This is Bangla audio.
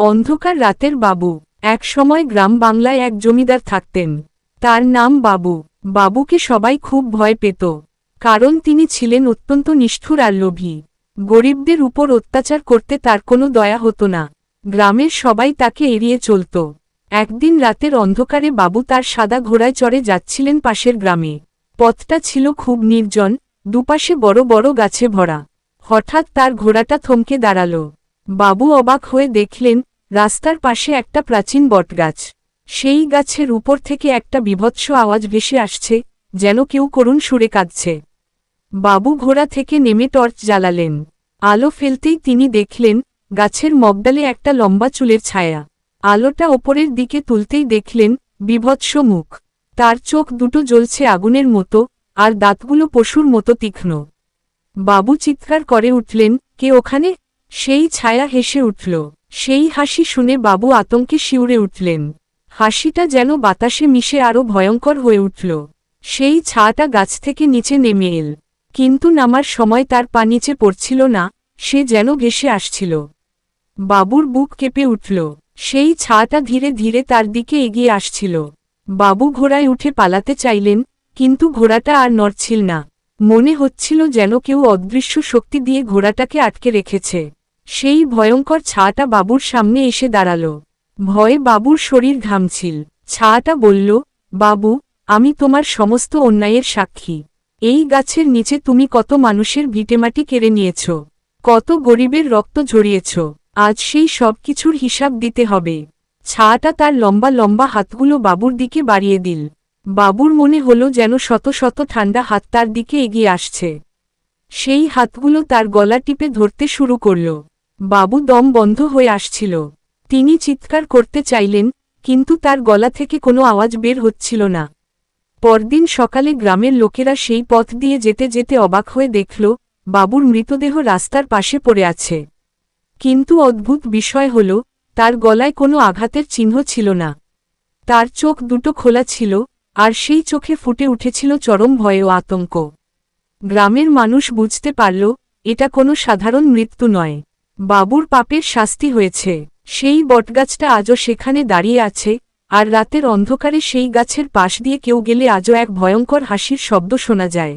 অন্ধকার রাতের বাবু। এক সময় গ্রাম বাংলায় এক জমিদার থাকতেন। তার নাম বাবু। বাবুকে সবাই খুব ভয় পেত। কারণ তিনি ছিলেন অত্যন্ত নিষ্ঠুর আর লোভী। গরিবদের উপর অত্যাচার করতে তার কোনো দয়া হতো না। গ্রামের সবাই তাকে এড়িয়ে চলত। একদিন রাতের অন্ধকারে বাবু তার সাদা ঘোড়ায় চড়ে যাচ্ছিলেন পাশের গ্রামে। পথটা ছিল খুব নির্জন, দুপাশে বড় বড় গাছে ভরা। হঠাৎ তার ঘোড়াটা থমকে দাঁড়াল। বাবু অবাক হয়ে দেখলেন রাস্তার পাশে একটা প্রাচীন বটগাছ। সেই গাছের উপর থেকে একটা বিভৎস আওয়াজ ভেসে আসছে, যেন কেউ করুণ সুরে কাঁদছে। বাবু ঘোড়া থেকে নেমে টর্চ জ্বালালেন। আলো ফেলতেই তিনি দেখলেন, গাছের মগডালে একটা লম্বা চুলের ছায়া। আলোটা ওপরের দিকে তুলতেই দেখলেন, বিভৎস মুখ। তার চোখ দুটো জ্বলছে আগুনের মতো, আর দাঁতগুলো পশুর মতো তীক্ষ্ণ। বাবু চিৎকার করে উঠলেন, কে ওখানে? সেই ছায়া হেসে উঠল। সেই হাসি শুনে বাবু আতঙ্কে শিউরে উঠলেন। হাসিটা যেন বাতাসে মিশে আরও ভয়ঙ্কর হয়ে উঠল। সেই ছাটা গাছ থেকে নিচে নেমে এল। কিন্তু নামার সময় তার পা নিচে পড়ছিল না, সে যেন ভেসে আসছিল। বাবুর বুক কেঁপে উঠল। সেই ছাটা ধীরে ধীরে তার দিকে এগিয়ে আসছিল। বাবু ঘোড়ায় উঠে পালাতে চাইলেন, কিন্তু ঘোড়াটা আর নড়ছিল না। মনে হচ্ছিল যেন কেউ অদৃশ্য শক্তি দিয়ে ঘোড়াটাকে আটকে রেখেছে। সেই ভয়ঙ্কর ছাটা বাবুর সামনে এসে দাঁড়াল। ভয়ে বাবুর শরীর ঘামছিল। ছাটা বলল, বাবু, আমি তোমার সমস্ত অন্যায়ের সাক্ষী। এই গাছের নিচে তুমি কত মানুষের ভিটেমাটি কেড়ে নিয়েছ, কত গরিবের রক্ত ঝরিয়েছ, আজ সেই সব কিছুর হিসাব দিতে হবে ছাটা তার লম্বা লম্বা হাতগুলো বাবুর দিকে বাড়িয়ে দিল। বাবুর মনে হলো যেন শত শত ঠান্ডা হাত তার দিকে এগিয়ে আসছে। সেই হাতগুলো তার গলা টিপে ধরতে শুরু করল। বাবু দম বন্ধ হয়ে আসছিল। তিনি চিৎকার করতে চাইলেন, কিন্তু তার গলা থেকে কোনো আওয়াজ বের হচ্ছিল না। পরদিন সকালে গ্রামের লোকেরা সেই পথ দিয়ে যেতে যেতে অবাক হয়ে দেখল, বাবুর মৃতদেহ রাস্তার পাশে পড়ে আছে। কিন্তু অদ্ভুত বিষয় হল, তার গলায় কোনো আঘাতের চিহ্ন ছিল না। তার চোখ দুটো খোলা ছিল, আর সেই চোখে ফুটে উঠেছিল চরম ভয় ও আতঙ্ক। গ্রামের মানুষ বুঝতে পারল, এটা কোনো সাধারণ মৃত্যু নয়। বাবুর পাপের শাস্তি হয়েছে। সেই বটগাছটা আজও সেখানে দাঁড়িয়ে আছে, আর রাতের অন্ধকারে সেই গাছের পাশ দিয়ে কেউ গেলে আজও এক ভয়ঙ্কর হাসির শব্দ শোনা যায়।